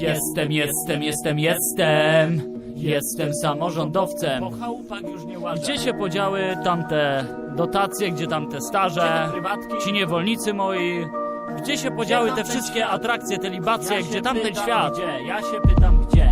Jestem, jestem, jestem, jestem. Jestem samorządowcem. Gdzie się podziały tamte dotacje, gdzie tamte staże, ci niewolnicy moi? Gdzie się podziały te wszystkie atrakcje, te libacje, gdzie tamten świat? Gdzie? Ja się pytam gdzie.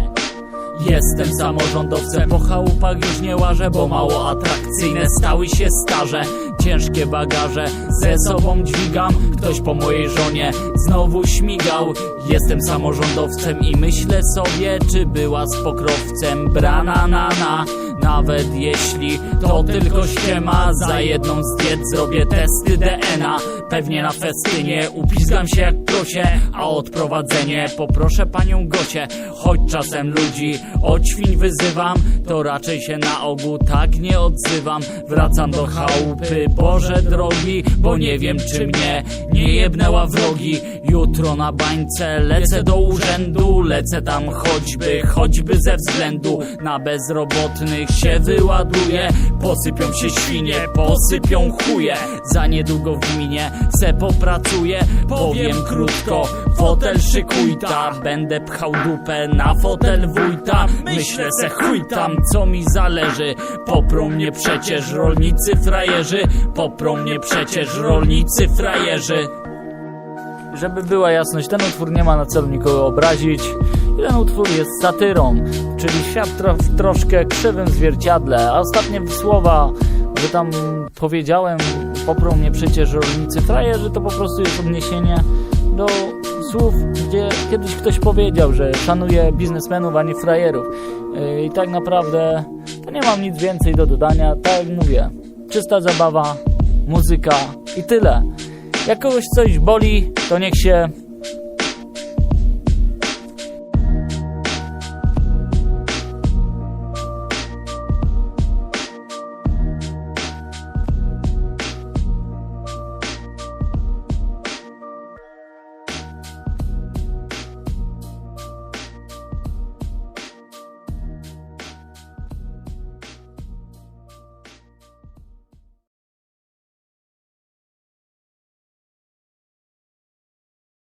Jestem samorządowcem, po chałupach już nie łażę, bo mało atrakcyjne stały się starze. Ciężkie bagaże ze sobą dźwigam, ktoś po mojej żonie znowu śmigał. Jestem samorządowcem i myślę sobie, czy była z pokrowcem brana na na. Nawet jeśli to tylko ściema, za jedną z diet zrobię testy DNA. Pewnie na festynie upizgam się jak prosie, a odprowadzenie poproszę panią Gocie. Choć czasem ludzi od świń wyzywam, to raczej się na ogół tak nie odzywam. Wracam do chałupy, Boże drogi, bo nie wiem czy mnie nie jebnęła wrogi. Jutro na bańce lecę do urzędu, lecę tam choćby, choćby ze względu na bezrobotnych się wyładuję. Posypią się świnie, posypią chuje, za niedługo w gminie se popracuję. Powiem krótko, fotel szykuj ta, będę pchał dupę na fotel wójta. Myślę se chuj tam, co mi zależy, poprą mnie przecież rolnicy frajerzy, poprą mnie przecież rolnicy frajerzy. Żeby była jasność, ten utwór nie ma na celu nikogo obrazić. Ten utwór jest satyrą, czyli świat w troszkę krzywym zwierciadle. A ostatnie słowa, że tam powiedziałem, poprą mnie przecież rolnicy frajerzy, to po prostu jest odniesienie do słów, gdzie kiedyś ktoś powiedział, że szanuje biznesmenów, a nie frajerów. Yy, I tak naprawdę to nie mam nic więcej do dodania. Tak jak mówię, czysta zabawa, muzyka i tyle. Jak kogoś coś boli, to niech się